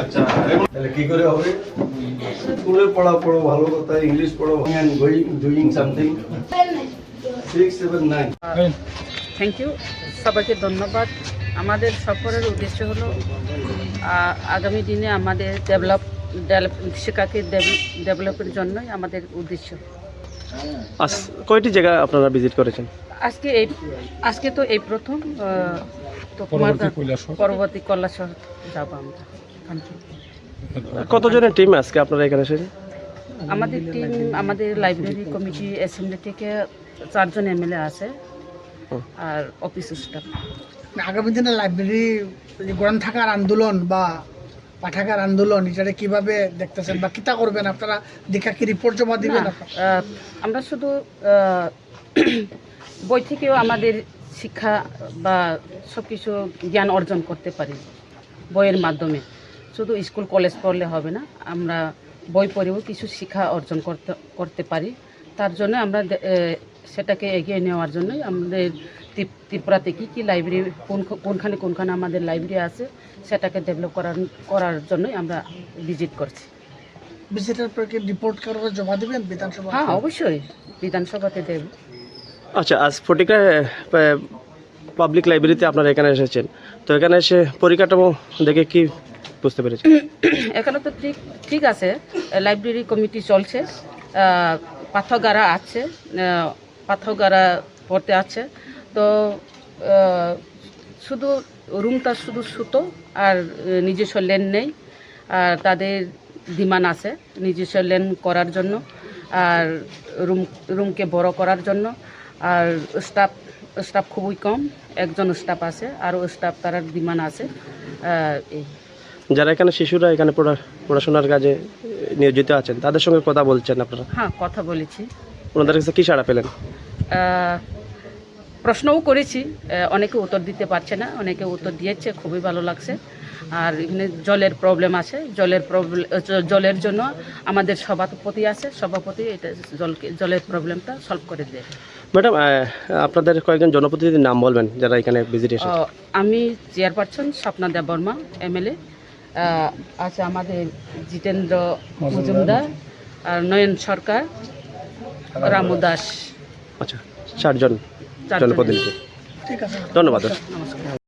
আচ্ছা তাহলে কি করে হবে? স্কুলে পড়া, পড়ো ভালো কথা ইংলিশ পড়ো doing something six seven nine thank you সবাইকে ধন্যবাদ। আমাদের সফরের উদ্দেশ্য হলো আগামী দিনে আমাদের ডেভেলপ শিক্ষাকে ডেভেলপের জন্যই আমাদের উদ্দেশ্য। আজ কয়টি জায়গা আপনারা ভিজিট করেছেন? আজকে এই আজকে তো এই প্রথম তো পরবর্তী কল্যাশহর যাব আমরা। কতজনের টিম আজকে আপনারা এখানে এসেছেন? আমাদের টিম আমাদের লাইব্রেরি কমিটি অ্যাসেম্বলি থেকে চারজন এমএলএ আছে আর অফিস স্টাফ আগামী দিনে লাইব্রেরি যে গ্রন্থাগার আন্দোলন বা পাঠাগার আন্দোলন এটা কীভাবে দেখতেছেন বা কিতা করবেন? আপনারা দেখা কি রিপোর্ট জমা দিবেন না, আমরা শুধু বই থেকেও আমাদের শিক্ষা বা সব কিছু জ্ঞান অর্জন করতে পারি বইয়ের মাধ্যমে। শুধু স্কুল কলেজ পড়লে হবে না আমরা বই পড়েও কিছু শিক্ষা অর্জন করতে করতে পারি। তার জন্য আমরা সেটাকে এগিয়ে নেওয়ার জন্যই আমাদের ত্রিপুরাতে কী কী লাইব্রেরি কোন কোনখানে কোনখানে আমাদের লাইব্রেরি আছে সেটাকে ডেভেলপ করার করার জন্যই আমরা ভিজিট করছি। ভিজিটার পর কি রিপোর্ট করে জমা দিবেন বিধানসভা? হ্যাঁ অবশ্যই। বিধানসভাতে দেব। আচ্ছা আজ ফটিকা পাবলিক লাইব্রেরিতে আপনারা এখানে এসেছেন। তো এখানে এসে পরিকাঠামো দেখে কি বুঝতে পেরেছেন? এখানে তো ঠিক ঠিক আছে। লাইব্রেরি কমিটি চলছে। আহ, আছে। আহ, পড়তে আছে। তো শুধু রুমটা শুধু সুতো আর নিজস্ব লেন নেই। আর তাদের ডিমান্ড আছে নিজস্ব লেন করার জন্য আর রুম রুমকে বড় করার জন্য। আর স্টাফ স্টাফ খুবই কম একজন স্টাফ আছে আরও স্টাফ তার ডিমান্ড আছে। এই। যারা এখানে শিশুরা এখানে পড়া- পড়াশোনার কাজে নিয়োজিত আছেন তাদের সঙ্গে কথা বলছেন আপনারা? হ্যাঁ কথা বলেছি। ওনাদের কাছে কী সাড়া পেলেন? প্রশ্নও করেছি অনেকে উত্তর দিতে পারছে না অনেকে উত্তর দিয়েছে খুবই ভালো লাগছে। আর এখানে জলের প্রবলেম আছে জলের প্রবলেম জলের জন্য আমাদের সভাপতি আছে সভাপতি এটা জলকে জলের প্রবলেমটা সলভ করে দেবে। ম্যাডাম আপনাদের কয়েকজন জনপ্রতিনিধির নাম বলবেন যারা এখানে ভিজিট আমি চেয়ারপারসন স্বপ্না দেববর্মা এমএলএ আছে আমাদের জিতেন্দ্র মজুমদার আর নয়ন সরকার রামু দাস। আচ্ছা চারজন। জনপ্রতিনিধি ঠিক আছে। ধন্যবাদ।